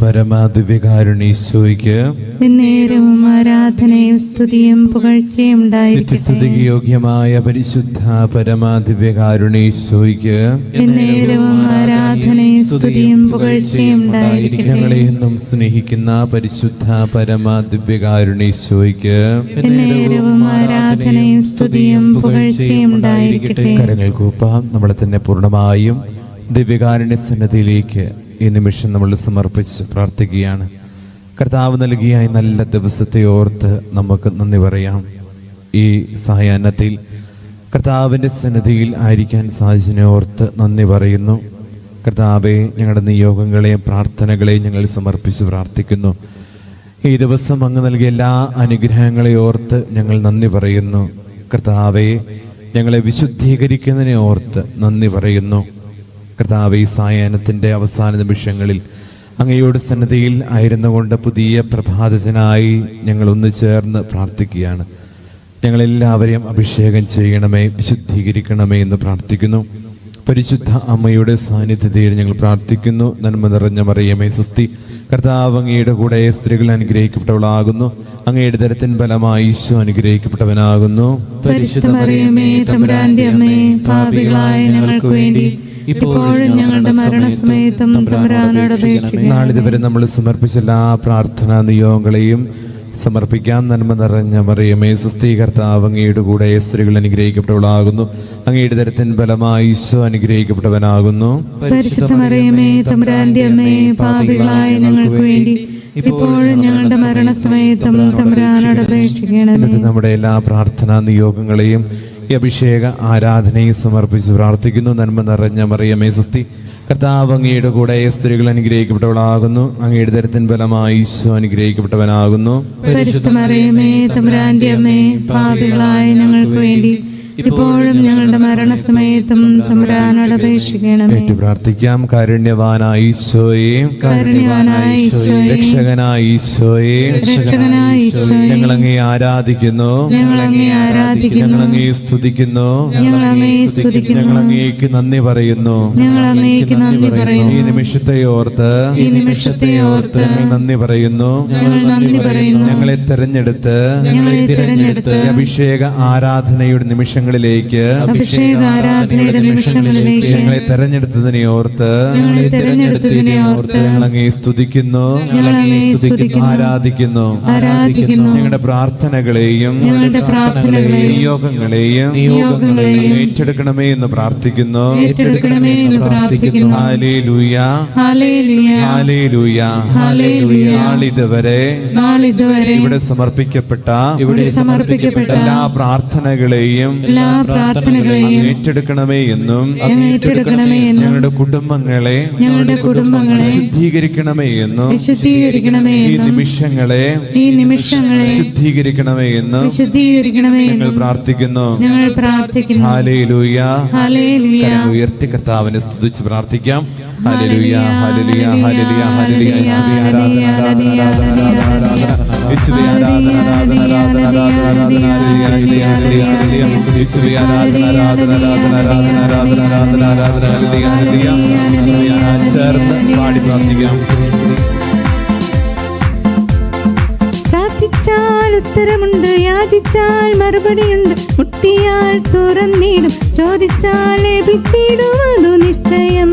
പരമാദിവ്യകാരുണീശോയ്ക്ക് നേരവും ആരാധനയും സ്തുതിയും പുകഴ്ചയും ഉണ്ടായിരിക്കട്ടെ. യോഗ്യമായ പരിശുദ്ധ പരമാദിവ്യകാരുണീശോയ്ക്ക് നേരവും ആരാധനയും സ്തുതിയും പുകഴ്ചയും ഉണ്ടായിരിക്കട്ടെ. ഞങ്ങളെ എന്നും സ്നേഹിക്കുന്ന പരിശുദ്ധ പരമാദിവ്യകാരുണീശോയ്ക്ക് നേരവും ആരാധനയും സ്തുതിയും പുകഴ്ചയും ഉണ്ടായിരിക്കട്ടെ. കരങ്ങൾ കൂപ്പാം നമ്മളെ തന്നെ പൂർണമായും ദിവ്യകാരുണ്യ സന്നദ്ധിയിലേക്ക് ഈ നിമിഷം നമ്മൾ സമർപ്പിച്ച് പ്രാർത്ഥിക്കുകയാണ്. കർത്താവ് നൽകിയ ഈ നല്ല ദിവസത്തെ ഓർത്ത് നമുക്ക് നന്ദി പറയാം. ഈ സഹായത്തിൽ കർത്താവിന്റെ സന്നിധിയിൽ ആയിരിക്കാൻ സാധിച്ചതിനെ ഓർത്ത് നന്ദി പറയുന്നു. കർത്താവെ ഞങ്ങളുടെ നിയോഗങ്ങളെയും പ്രാർത്ഥനകളെയും ഞങ്ങൾ സമർപ്പിച്ച് പ്രാർത്ഥിക്കുന്നു. ഈ ദിവസം അങ്ങ് നൽകിയ എല്ലാ അനുഗ്രഹങ്ങളെ ഓർത്ത് ഞങ്ങൾ നന്ദി പറയുന്നു. കർത്താവെ ഞങ്ങളെ വിശുദ്ധീകരിക്കുന്നതിനെ ഓർത്ത് നന്ദി പറയുന്നു. കർത്താവ് ഈ സായാഹ്നത്തിന്റെ അവസാന നിമിഷങ്ങളിൽ അങ്ങയോട് സന്നദ്ധയിൽ ആയിരുന്നു കൊണ്ട് പുതിയ പ്രഭാതത്തിനായി ഞങ്ങൾ ഒന്ന് ചേർന്ന് പ്രാർത്ഥിക്കുകയാണ്. ഞങ്ങളെല്ലാവരെയും അഭിഷേകം ചെയ്യണമേ വിശുദ്ധീകരിക്കണമേ എന്ന് പ്രാർത്ഥിക്കുന്നു. പരിശുദ്ധ അമ്മയുടെ സാന്നിധ്യതയിൽ ഞങ്ങൾ പ്രാർത്ഥിക്കുന്നു. നന്മ നിറഞ്ഞ മറിയമേ സുസ്തി കർത്താവ് അങ്ങയുടെ കൂടെ സ്ത്രീകൾ അനുഗ്രഹിക്കപ്പെട്ടവളാകുന്നു. അങ്ങയുടെ തരത്തിൻ ഫലമായി ഈശോ അനുഗ്രഹിക്കപ്പെട്ടവനാകുന്നു. പരിശുദ്ധ മറിയമേ തമ്പുരാന്റെ അമ്മേ പാപികളായ ഞങ്ങൾക്ക് വേണ്ടി ഇപ്പോഴും ഞങ്ങളുടെ മരണസമയത്തും തമ്പുരാനോട് അപേക്ഷിക്കുന്നു നാളിതുവരെ നമ്മൾ സമർപ്പിച്ച എല്ലാ പ്രാർത്ഥനാ നിയോഗങ്ങളെയും സമർപ്പിക്കാം നന്മ നിറഞ്ഞ മറിയമേ സുസ്ഥീ കർത്താവ് അങ്ങയുടെ കൂടെ സ്ത്രീകൾ അനുഗ്രഹിക്കപ്പെട്ടവളാകുന്നു. അങ്ങയുടെ തരത്തിൻ ഫലമായി ഈശോ അനുഗ്രഹിക്കപ്പെട്ടവനാകുന്നു. പരിശുദ്ധ മറിയമേ തമ്പുരാന്റെ അമ്മേ പാപികളായ ഞങ്ങൾക്ക് വേണ്ടി ഇപ്പോഴും ഞങ്ങളുടെ മരണസമയത്തും തമ്പുരാനോട് അപേക്ഷിക്കണമേ. നമ്മുടെ എല്ലാ പ്രാർത്ഥനാ നിയോഗങ്ങളെയും ഈ അഭിഷേക ആരാധനയും സമർപ്പിച്ച് പ്രാർത്ഥിക്കുന്നു. നന്മ നിറഞ്ഞ മറിയമേ സ്തി കർത്താവ് അങ്ങയുടെ കൂടെ സ്ത്രീകൾ അനുഗ്രഹിക്കപ്പെട്ടവളാകുന്നു. അങ്ങയുടെ തരത്തിൻ ഫലമായി അനുഗ്രഹിക്കപ്പെട്ടവനാകുന്നു. ഇപ്പോഴും ഞങ്ങളുടെ മരണസമയത്തും തമ്പുരാനോട് അപേക്ഷിക്കണമേ. ഏറ്റു പ്രാർത്ഥിക്കാം കാരുണ്യവാനായി ഈശോയെ കാരുണ്യവാനായ ഈശോയെ രക്ഷകനായ ഈശോയെ രക്ഷകനായ ഈശോയെ. ഞങ്ങൾ അങ്ങേ ആരാധിക്കുന്നു. ഞങ്ങൾ അങ്ങേ ആരാധിക്കുന്നു. ഞങ്ങൾ അങ്ങേ സ്തുതിക്കുന്നു. ഞങ്ങൾ അങ്ങേ സ്തുതിക്കുന്നു. ഞങ്ങൾ അങ്ങേക്ക് നന്ദി പറയുന്നു. ഞങ്ങൾ അങ്ങേക്ക് നന്ദി പറയുന്നു. ഈ നിമിഷത്തെ ഓർത്ത് ഈ നിമിഷത്തെ ഓർത്ത് ഞങ്ങൾ നന്ദി പറയുന്നു. ഞങ്ങൾ നന്ദി പറയുന്നു. ഞങ്ങളെ തെരഞ്ഞെടുത്ത് ഞങ്ങളെ തിരഞ്ഞെടുത്ത് അഭിഷേക ആരാധനയുടെ നിമിഷങ്ങളിലേക്ക് ഞങ്ങളെ തെരഞ്ഞെടുത്തതിനെ ഓർത്ത് ഞങ്ങളെ തിരഞ്ഞെടുത്തതിനെ ഓർത്ത് സ്തുതിക്കുന്നു ഞങ്ങൾ അങ്ങേ സ്തുതിക്കുന്നു ആരാധിക്കുന്നു. ആരാധിക്കുന്നു. ഞങ്ങളുടെ പ്രാർത്ഥനകളെയും ഞങ്ങളുടെ പ്രാർത്ഥനകളെയും നിയോഗങ്ങളെയും നിയോഗങ്ങളെയും ഏറ്റെടുക്കണമേ എന്ന് പ്രാർത്ഥിക്കുന്നു. ഏറ്റെടുക്കണമേ എന്ന് പ്രാർത്ഥിക്കുന്നു. ഹാലേലൂയ. ഹാലേലുയ. ഹാലേലൂയ. ഹാലേലുയ. നാളിതുവരെ നാളിതുവരെ ഇവിടെ സമർപ്പിക്കപ്പെട്ട ഇവിടെ സമർപ്പിക്കപ്പെട്ട എല്ലാ പ്രാർത്ഥനകളെയും എല്ലാ പ്രാർത്ഥനകളെയും ഏറ്റെടുക്കണമേ എന്നും ഏറ്റെടുക്കണമേ എന്നും ഞങ്ങളുടെ കുടുംബങ്ങളെ ഞങ്ങളുടെ കുടുംബങ്ങളെ ശുദ്ധീകരിക്കണമേ എന്നും വിശുദ്ധീകരിക്കണമേ ഈ നിമിഷങ്ങളെ ഈ നിമിഷങ്ങളെ ശുദ്ധീകരിക്കണമേ എന്നും വിശുദ്ധീകരിക്കണമേ ഞങ്ങൾ പ്രാർത്ഥിക്കുന്നു. ഞങ്ങൾ പ്രാർത്ഥിക്കുന്നു. ഹാലേലുയ. കരം ഉയർത്തി കർത്താവിനെ സ്തുതിച്ച് പ്രാർത്ഥിക്കാം. ഹല്ലേലൂയ ഹല്ലേലൂയ ഹല്ലേലൂയ ഹല്ലേലൂയ യേശുവേ ആരാധന ആരാധന ആരാധന ആരാധന യേശുവേ ആരാധന ആരാധന ആരാധന ആരാധന ഹല്ലേലൂയ ഹല്ലേലൂയ ഹല്ലേലൂയ യേശുവേ ആരാധന ആരാധന ആരാധന ആരാധന ആരാധന ആരാധന ആരാധന ഹല്ലേലൂയ ഹല്ലേലൂയ യേശുവേ ആരാധന ചേർന്ന് പാടി പ്രാർത്ഥിക്കാം പ്രാർത്ഥിച്ചാൽ ഉത്തരമുണ്ട് യാചിച്ചാൽ മറുപടിയുണ്ട് മുട്ടിയാൽ തുറന്നിടും ചോദിച്ചാൽ ലഭിച്ചിടും അതു നിശ്ചയം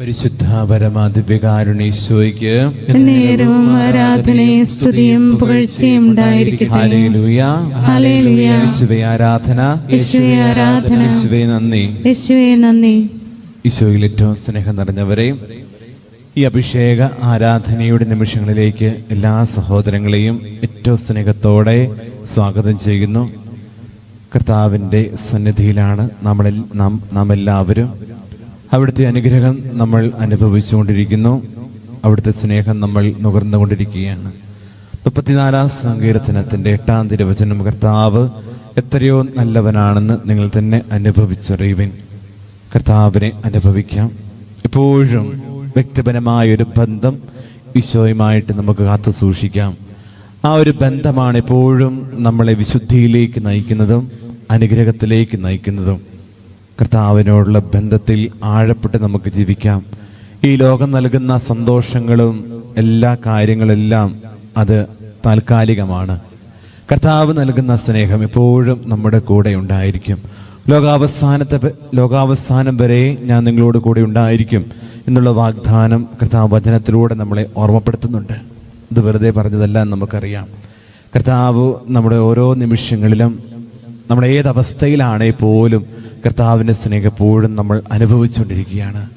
പരിശുദ്ധ പരമാദിവ്യകാരുണീശോയ്ക്ക് നേരവും ആരാധനയും സ്തുതിയും പുകഴ്ചയും ഉണ്ടായിരിക്കട്ടെ. ഹല്ലേലൂയ. ഹല്ലേലൂയ. യേശുവേ ആരാധന. യേശുവേ ആരാധന. യേശുവേ നന്ദി. യേശുവേ നന്ദി. ഈശോയിൽ ഏറ്റവും സ്നേഹം നിറഞ്ഞവരെ ഈ അഭിഷേക ആരാധനയുടെ നിമിഷങ്ങളിലേക്ക് എല്ലാ സഹോദരങ്ങളെയും ഏറ്റവും സ്നേഹത്തോടെ സ്വാഗതം ചെയ്യുന്നു. കർത്താവിന്റെ സന്നിധിയിലാണ് നമ്മളിൽ നാം നാം എല്ലാവരും അവിടുത്തെ അനുഗ്രഹം നമ്മൾ അനുഭവിച്ചുകൊണ്ടിരിക്കുന്നു. അവിടുത്തെ സ്നേഹം നമ്മൾ നുകർന്നുകൊണ്ടിരിക്കുകയാണ്. മുപ്പത്തിനാലാം സങ്കീർത്തനത്തിന്റെ എട്ടാം തിരുവചനം കർത്താവ് എത്രയോ നല്ലവനാണെന്ന് നിങ്ങൾ തന്നെ അനുഭവിച്ചറിയുവിൻ. കർത്താവിനെ അനുഭവിക്കാം. എപ്പോഴും വ്യക്തിപരമായ ഒരു ബന്ധം ഈശോയുമായിട്ട് നമുക്ക് കാത്തു സൂക്ഷിക്കാം. ആ ഒരു ബന്ധമാണ് എപ്പോഴും നമ്മളെ വിശുദ്ധിയിലേക്ക് നയിക്കുന്നതും അനുഗ്രഹത്തിലേക്ക് നയിക്കുന്നതും കർത്താവിനോടുള്ള ബന്ധത്തിൽ ആഴപ്പെട്ട് നമുക്ക് ജീവിക്കാം. ഈ ലോകം നൽകുന്ന സന്തോഷങ്ങളും എല്ലാ കാര്യങ്ങളെല്ലാം അത് താൽക്കാലികമാണ്. കർത്താവ് നൽകുന്ന സ്നേഹം എപ്പോഴും നമ്മുടെ കൂടെ ഉണ്ടായിരിക്കും. ലോകാവസാനത്തെ ലോകാവസാനം വരെ ഞാൻ നിങ്ങളോട് കൂടെ ഉണ്ടായിരിക്കും എന്നുള്ള വാഗ്ദാനം കർത്താവ് വചനത്തിലൂടെ നമ്മളെ ഓർമ്മപ്പെടുത്തുന്നുണ്ട്. ഇത് വെറുതെ പറഞ്ഞതല്ല നമുക്കറിയാം. കർത്താവ് നമ്മുടെ ഓരോ നിമിഷങ്ങളിലും നമ്മൾ ഏത് അവസ്ഥയിലാണേ പോലും കർത്താവിന്റെ സ്നേഹം എപ്പോഴും നമ്മൾ അനുഭവിച്ചുകൊണ്ടിരിക്കുകയാണ്.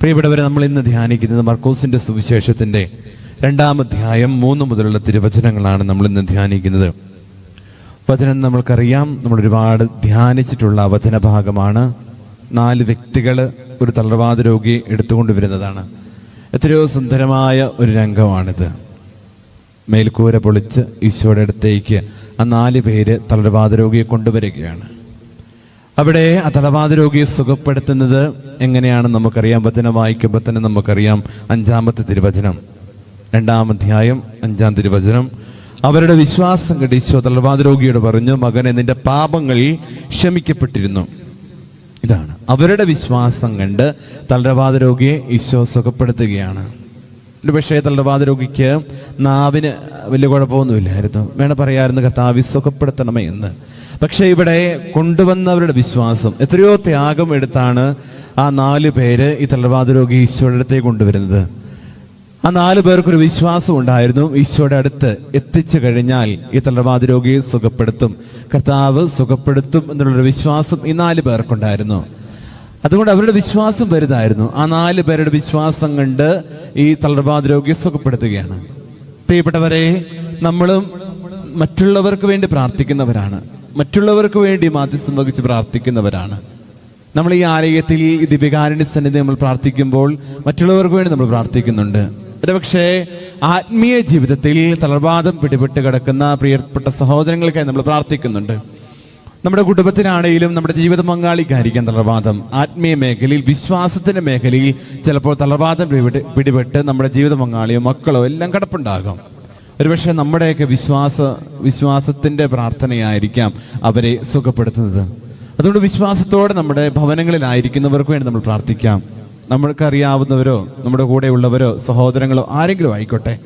പ്രിയപ്പെട്ടവരെ നമ്മൾ ഇന്ന് ധ്യാനിക്കുന്നത് മർക്കോസിന്റെ സുവിശേഷത്തിന്റെ രണ്ടാം അധ്യായം മൂന്ന് മുതലുള്ള തിരുവചനങ്ങളാണ് നമ്മൾ ഇന്ന് ധ്യാനിക്കുന്നത്. വചനം നമ്മൾക്കറിയാം. നമ്മൾ ഒരുപാട് ധ്യാനിച്ചിട്ടുള്ള വചന ഭാഗമാണ് നാല് വ്യക്തികൾ ഒരു തളർവാദ രോഗിയെ എടുത്തുകൊണ്ടുവരുന്നതാണ്. എത്രയോ സുന്ദരമായ ഒരു രംഗമാണിത്. മേൽക്കൂര പൊളിച്ച് ഈശോയുടെ അടുത്തേക്ക് ആ നാല് പേര് തളർവാദ രോഗിയെ കൊണ്ടുവരികയാണ്. അവിടെ ആ തളവാദ രോഗിയെ സുഖപ്പെടുത്തുന്നത് എങ്ങനെയാണ് നമുക്കറിയാം. വചനം വായിക്കുമ്പോൾ തന്നെ നമുക്കറിയാം. അഞ്ചാമത്തെ തിരുവചനം രണ്ടാം അധ്യായം അഞ്ചാം തിരുവചനം. അവരുടെ വിശ്വാസം കണ്ട് ഈശോ തളവാദ രോഗിയോട് പറഞ്ഞു മകനെ നിന്റെ പാപങ്ങൾ ക്ഷമിക്കപ്പെട്ടിരുന്നു. ഇതാണ്. അവരുടെ വിശ്വാസം കണ്ട് തളർവാദ രോഗിയെ ഈശോ സുഖപ്പെടുത്തുകയാണ്. ഒരു പക്ഷേ തളരവാദ രോഗിക്ക് നാവിന് വലിയ കുഴപ്പമൊന്നുമില്ലായിരുന്നു. വേണം പറയാമായിരുന്നു കർത്താവ് സുഖപ്പെടുത്തണമേ എന്ന്. പക്ഷേ ഇവിടെ കൊണ്ടുവന്നവരുടെ വിശ്വാസം എത്രയോ ത്യാഗം എടുത്താണ് ആ നാല് പേര് ഈ തളരവാദ രോഗി ഈശോയുടെ അടുത്തേക്ക് കൊണ്ടുവരുന്നത്. ആ നാല് പേർക്കൊരു വിശ്വാസം ഉണ്ടായിരുന്നു. ഈശോയുടെ അടുത്ത് എത്തിച്ചു കഴിഞ്ഞാൽ ഈ തളർവാദ രോഗിയെ സുഖപ്പെടുത്തും കർത്താവ് സുഖപ്പെടുത്തും എന്നുള്ളൊരു വിശ്വാസം ഈ നാല് പേർക്കുണ്ടായിരുന്നു. അതുകൊണ്ട് അവരുടെ വിശ്വാസം വലുതായിരുന്നു. ആ നാല് പേരുടെ വിശ്വാസം കണ്ട് ഈ തളർവാദ രോഗിയെ സുഖപ്പെടുത്തുകയാണ്. പ്രിയപ്പെട്ടവരെ നമ്മളും മറ്റുള്ളവർക്ക് വേണ്ടി പ്രാർത്ഥിക്കുന്നവരാണ്. മറ്റുള്ളവർക്ക് വേണ്ടി മാധ്യസ്ഥം വഹിച്ച് പ്രാർത്ഥിക്കുന്നവരാണ്. നമ്മൾ ഈ ആലയത്തിൽ ഈ ദിവ്യകാരുണ്യ സന്നിധി നമ്മൾ പ്രാർത്ഥിക്കുമ്പോൾ മറ്റുള്ളവർക്ക് വേണ്ടി നമ്മൾ പ്രാർത്ഥിക്കുന്നുണ്ട്. പക്ഷേ ആത്മീയ ജീവിതത്തിൽ തളർവാദം പിടിപെട്ട് കിടക്കുന്ന പ്രിയപ്പെട്ട സഹോദരങ്ങൾക്കായി നമ്മൾ പ്രാർത്ഥിക്കുന്നുണ്ട്. നമ്മുടെ കുടുംബത്തിനാണെങ്കിലും നമ്മുടെ ജീവിത പങ്കാളിക്കായിരിക്കാം തളർവാദം ആത്മീയ മേഖലയിൽ വിശ്വാസത്തിന്റെ മേഖലയിൽ ചിലപ്പോൾ തളർവാദം പിടിപെട്ട് പിടിപെട്ട് നമ്മുടെ ജീവിത പങ്കാളിയോ മക്കളോ എല്ലാം കിടപ്പുണ്ടാകാം. ഒരുപക്ഷെ നമ്മുടെയൊക്കെ വിശ്വാസ വിശ്വാസത്തിന്റെ പ്രാർത്ഥനയായിരിക്കാം അവരെ സുഖപ്പെടുത്തുന്നത്. അതുകൊണ്ട് വിശ്വാസത്തോടെ നമ്മുടെ ഭവനങ്ങളിലായിരിക്കുന്നവർക്ക് വേണ്ടി നമ്മൾ പ്രാർത്ഥിക്കാം. നമ്മൾക്കറിയാവുന്നവരോ നമ്മുടെ കൂടെയുള്ളവരോ സഹോദരങ്ങളോ ആരെങ്കിലും ആയിക്കോട്ടെ.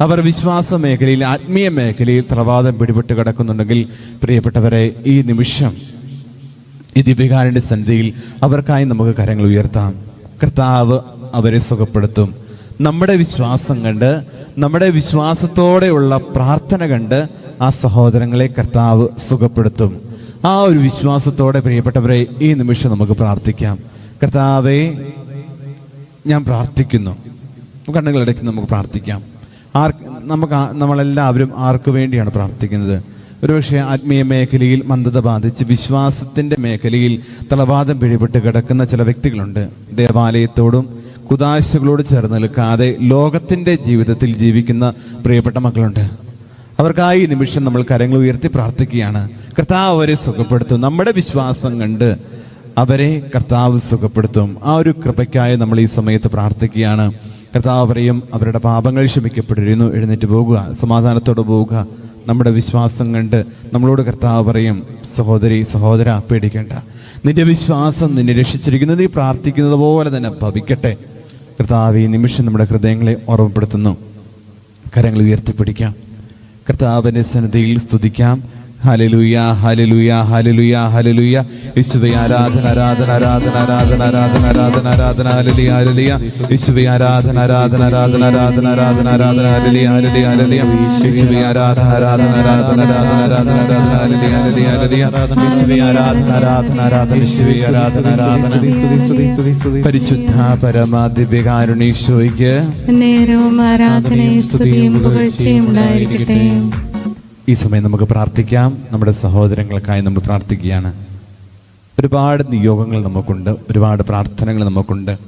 അവർ വിശ്വാസ മേഖലയിൽ ആത്മീയ മേഖലയിൽ പ്രവാദം പിടിപെട്ട് കിടക്കുന്നുണ്ടെങ്കിൽ പ്രിയപ്പെട്ടവരെ ഈ നിമിഷം ഈ ദീപികാരന്റെ സന്നിധിയിൽ അവർക്കായി നമുക്ക് കരങ്ങൾ ഉയർത്താം. കർത്താവ് അവരെ സുഖപ്പെടുത്തും. നമ്മുടെ വിശ്വാസം കണ്ട് നമ്മുടെ വിശ്വാസത്തോടെയുള്ള പ്രാർത്ഥന കണ്ട് ആ സഹോദരങ്ങളെ കർത്താവ് സുഖപ്പെടുത്തും. ആ ഒരു വിശ്വാസത്തോടെ പ്രിയപ്പെട്ടവരെ ഈ നിമിഷം നമുക്ക് പ്രാർത്ഥിക്കാം. കർത്താവെ ഞാൻ പ്രാർത്ഥിക്കുന്നു. കണ്ണുകളിടയ്ക്ക് നമുക്ക് പ്രാർത്ഥിക്കാം. ആർ നമുക്ക് നമ്മളെല്ലാവരും ആർക്കു വേണ്ടിയാണ് പ്രാർത്ഥിക്കുന്നത്? ഒരുപക്ഷെ ആത്മീയ മേഖലയിൽ മന്ദത ബാധിച്ച് വിശ്വാസത്തിന്റെ മേഖലയിൽ തളവാദം പിടിപെട്ട് കിടക്കുന്ന ചില വ്യക്തികളുണ്ട്. ദേവാലയത്തോടും കുതാശകളോട് ചേർന്ന് നിൽക്കാതെ ലോകത്തിന്റെ ജീവിതത്തിൽ ജീവിക്കുന്ന പ്രിയപ്പെട്ട മക്കളുണ്ട്. അവർക്കായി നിമിഷം നമ്മൾ കരങ്ങൾ ഉയർത്തി പ്രാർത്ഥിക്കുകയാണ്. കർത്താവ് അവരെ സുഖപ്പെടുത്തും. നമ്മുടെ വിശ്വാസം കണ്ട് അവരെ കർത്താവ് സുഖപ്പെടുത്തും. ആ ഒരു കൃപയ്ക്കായി നമ്മൾ ഈ സമയത്ത് പ്രാർത്ഥിക്കുകയാണ്. കർത്താവ് പറയും അവരുടെ പാപങ്ങൾ ക്ഷമിക്കപ്പെട്ടിരുന്നു. എഴുന്നേറ്റ് പോകുക സമാധാനത്തോടെ പോവുക നമ്മുടെ വിശ്വാസം കണ്ട് നമ്മളോട് കർത്താവ് പറയും സഹോദരി സഹോദര പേടിക്കേണ്ട. നിന്റെ വിശ്വാസം നിന്നെ രക്ഷിച്ചിരിക്കുന്നത് നീ പ്രാർത്ഥിക്കുന്നത് പോലെ തന്നെ ഭവിക്കട്ടെ. കർത്താവ് ഈ നിമിഷം നമ്മുടെ ഹൃദയങ്ങളെ ഓർമ്മപ്പെടുത്തുന്നു. കരങ്ങൾ ഉയർത്തിപ്പിടിക്കാം. കർത്താവിന്റെ സന്നദ്ധയിൽ സ്തുതിക്കാം. ഹലലുയ ഹലലുയ ഹലലുയ ഹലലുയ യേശുവേ ആരാധന ആരാധന ആരാധന ആരാധന ആരാധന ആരാധന ആരാധന ഹലലിയ ഹലലിയ യേശുവേ ആരാധന ആരാധന ആരാധന ആരാധന ആരാധന ആരാധന ഹലലിയ ഹലലിയ ഹലലിയ യേശുവേ ആരാധന ആരാധന ആരാധന ആരാധന ആരാധന ആരാധന ഹലലിയ ഹലലിയ ഹലലിയ യേശുവേ ആരാധന ആരാധന ആരാധന ആരാധന ആരാധന പരിശുദ്ധ പരമ ദിവ്യകാരുണീശോയ്ക്ക് നേരവും ആരാധനയും സ്തുതിയും പുകഴ്ചയും ഉണ്ടായിരിക്കട്ടെ ഈ സമയം നമുക്ക് പ്രാർത്ഥിക്കാം. നമ്മുടെ സഹോദരങ്ങൾക്കായി നമ്മൾ പ്രാർത്ഥിക്കുകയാണ്. ഒരുപാട് നിയോഗങ്ങൾ നമുക്കുണ്ട്. ഒരുപാട് പ്രാർത്ഥനകൾ നമുക്കുണ്ട്.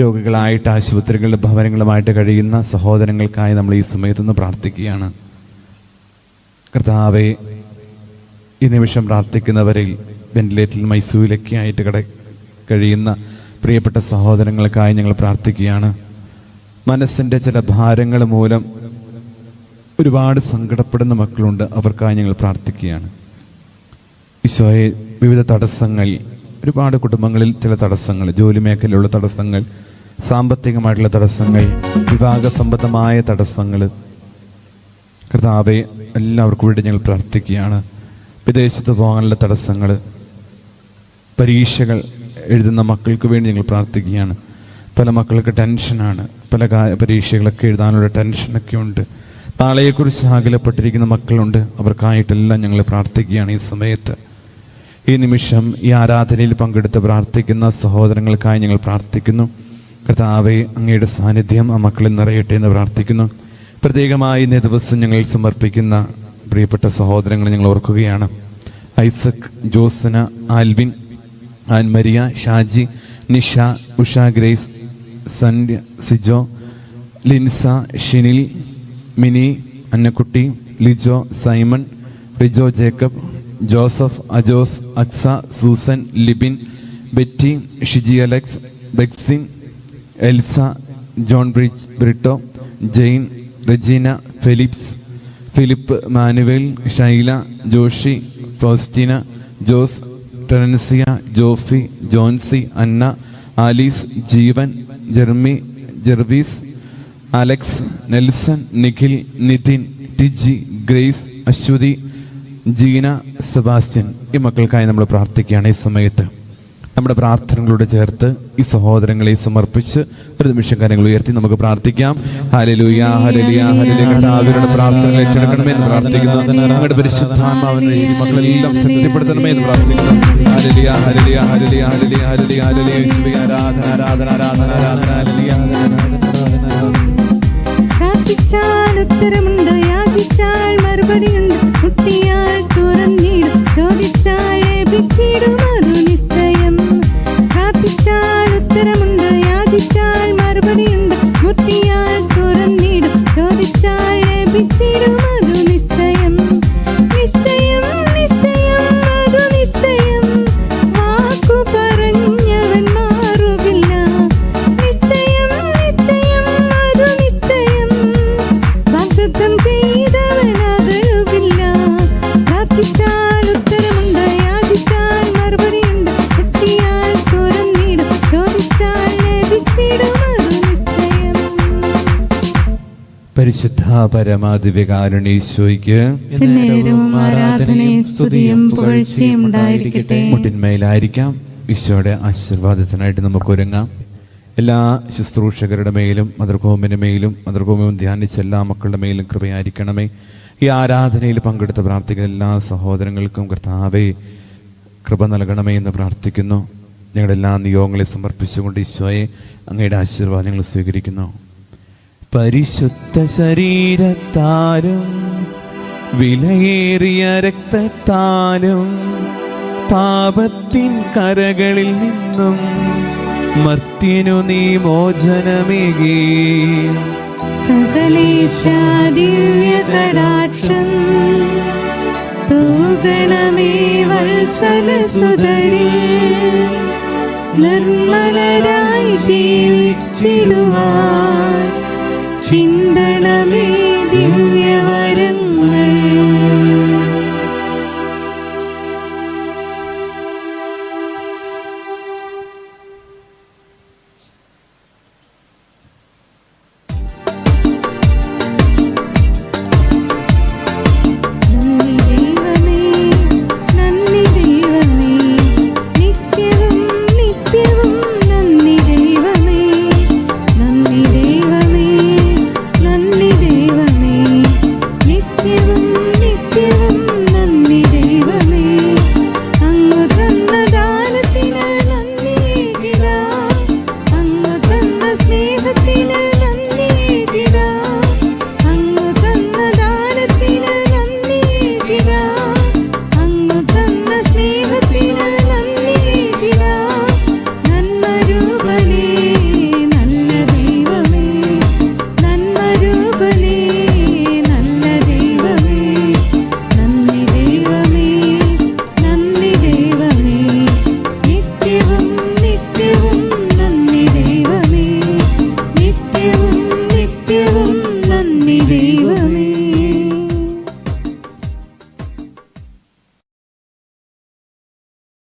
രോഗികളായിട്ട് ആശുപത്രികളിലും ഭവനങ്ങളുമായിട്ട് കഴിയുന്ന സഹോദരങ്ങൾക്കായി നമ്മൾ ഈ സമയത്തൊന്ന് പ്രാർത്ഥിക്കുകയാണ്. കർത്താവെ ഈ നിമിഷം പ്രാർത്ഥിക്കുന്നവരിൽ വെന്റിലേറ്ററിൽ മൈസൂരിലൊക്കെ ആയിട്ട് കട കഴിയുന്ന പ്രിയപ്പെട്ട സഹോദരങ്ങൾക്കായി ഞങ്ങൾ പ്രാർത്ഥിക്കുകയാണ്. മനസ്സിന്റെ ചില ഭാരങ്ങൾ മൂലം ഒരുപാട് സങ്കടപ്പെടുന്ന മക്കളുണ്ട്. അവർക്കായി ഞങ്ങൾ പ്രാർത്ഥിക്കുകയാണ്. ഈശോയെ വിവിധ തടസ്സങ്ങൾ ഒരുപാട് കുടുംബങ്ങളിൽ ചില തടസ്സങ്ങൾ ജോലി മേഖലയിലുള്ള തടസ്സങ്ങൾ സാമ്പത്തികമായിട്ടുള്ള തടസ്സങ്ങൾ വിവാഹ സംബന്ധമായ തടസ്സങ്ങൾ. കർത്താവെ എല്ലാവർക്കും വേണ്ടി ഞങ്ങൾ പ്രാർത്ഥിക്കുകയാണ്. വിദേശത്ത് പോകാനുള്ള തടസ്സങ്ങൾ പരീക്ഷകൾ എഴുതുന്ന മക്കൾക്ക് വേണ്ടി ഞങ്ങൾ പ്രാർത്ഥിക്കുകയാണ്. പല മക്കൾക്ക് ടെൻഷനാണ്. പല പരീക്ഷകളൊക്കെ എഴുതാനുള്ള ടെൻഷനൊക്കെ ഉണ്ട്. നാളെയെക്കുറിച്ച് ആകലപ്പെട്ടിരിക്കുന്ന മക്കളുണ്ട്. അവർക്കായിട്ടെല്ലാം ഞങ്ങൾ പ്രാർത്ഥിക്കുകയാണ് ഈ സമയത്ത്. ഈ നിമിഷം ഈ ആരാധനയിൽ പങ്കെടുത്ത് പ്രാർത്ഥിക്കുന്ന സഹോദരങ്ങൾക്കായി ഞങ്ങൾ പ്രാർത്ഥിക്കുന്നു. കർത്താവെ അങ്ങയുടെ സാന്നിധ്യം ആ മക്കളിൽ നിറയട്ടെ എന്ന് പ്രാർത്ഥിക്കുന്നു. പ്രത്യേകമായി ഇന്നേ ദിവസം ഞങ്ങൾ സമർപ്പിക്കുന്ന പ്രിയപ്പെട്ട സഹോദരങ്ങളെ ഞങ്ങൾ ഓർക്കുകയാണ്. ഐസക് ജോസന ആൽവിൻ ആൻമരിയ ഷാജി നിഷ ഉഷ ഗ്രേസ് സൻ സിജോ ലിൻസ ഷിനിൽ മിനി അന്നക്കുട്ടി ലിജോ സൈമൺ റിജോ ജേക്കബ് ജോസഫ് അജോസ് അക്സ സൂസൻ ലിബിൻ ബെറ്റി ഷിജി അലക്സ് ബെക്സിൻ എൽസ ജോൺ ബ്രിജ് ബ്രിട്ടോ ജെയിൻ റെജീന ഫിലിപ്സ് ഫിലിപ്പ് മാനുവേൽ ഷൈല ജോഷി ഫോസ്റ്റിന ജോസ് ടെറൻസിയ ജോഫി ജോൺസി അന്ന ആലീസ് ജീവൻ ജെർമി ജെർവീസ് അലക്സ് നെൽസൺ നിഖിൽ നിതിൻ ടിജി ഗ്രേസ് അശ്വതി ജീന സെബാസ്റ്റ്യൻ ഈ മക്കൾക്കായി നമ്മൾ പ്രാർത്ഥിക്കുകയാണ് ഈ സമയത്ത്. നമ്മുടെ പ്രാർത്ഥനകളോട് ചേർത്ത് ഈ സഹോദരങ്ങളെ സമർപ്പിച്ച് ഒരു നിമിഷം കാര്യങ്ങൾ ഉയർത്തി നമുക്ക് പ്രാർത്ഥിക്കാം. ഹലലുയ ഹലലിയ ഹലലിയ കർത്താവിയുടെ പ്രാർത്ഥനകൾ ഏറ്റെടുക്കണമേ എന്ന് പ്രാർത്ഥിക്കുന്നു. നിങ്ങളുടെ പരിശുദ്ധാത്മാവിനെ ഈ മക്കളെല്ലാം ശക്തിപ്പെടുത്തണമേ എന്ന് പ്രാർത്ഥിക്കുന്നു. ഹലലിയ ഹലലിയ ഹലലിയ ഹലലിയ ഹലലിയ ഹലലിയ ആരാധന ആരാധന ആരാധന ആരാധന ഹല്ലേലൂയ, പ്രാർത്ഥിച്ചാൽ ഉത്തരമുണ്ട് യാചിച്ചാൽ മറുപടിയുണ്ട് മുട്ടിയാൽ തുറന്നിടും ചോദിച്ചാൽ ലഭിച്ചിടും പരിശുദ്ധ പരമാദിവ്യകാരുണീശോയ്ക്ക് മുട്ടിന്മേലായിരിക്കാം. ഈശോയുടെ ആശീർവാദത്തിനായിട്ട് നമുക്ക് ഒരുങ്ങാം എല്ലാ ശുശ്രൂഷകരുടെ മേലും മതൃഭൂമിന്റെ മേലും മതൃഭൂമിയും ധ്യാനിച്ച എല്ലാ മക്കളുടെ മേലും കൃപയായിരിക്കണമേ. ഈ ആരാധനയിൽ പങ്കെടുത്ത് പ്രാർത്ഥിക്കുന്ന എല്ലാ സഹോദരങ്ങൾക്കും കർത്താവേ കൃപ നൽകണമേ എന്ന് പ്രാർത്ഥിക്കുന്നു. ഞങ്ങളുടെ എല്ലാ നിയോഗങ്ങളെ സമർപ്പിച്ചുകൊണ്ട് ഈശോയെ അങ്ങയുടെ ആശീർവാദങ്ങൾ സ്വീകരിക്കുന്നു. പരിശുദ്ധ ശരീരത്താലും വിലയേറിയ രക്തത്താലും പാപത്തിൻ കരകളിൽ നിന്നും മർത്യനു നീ മോചനമേകി. സകലേശാ കടാക്ഷം തൂകണമേ വത്സല സുതരി നിർമ്മലരായി ജീവിച്ചിടുവാൻ ചിന്തണമേ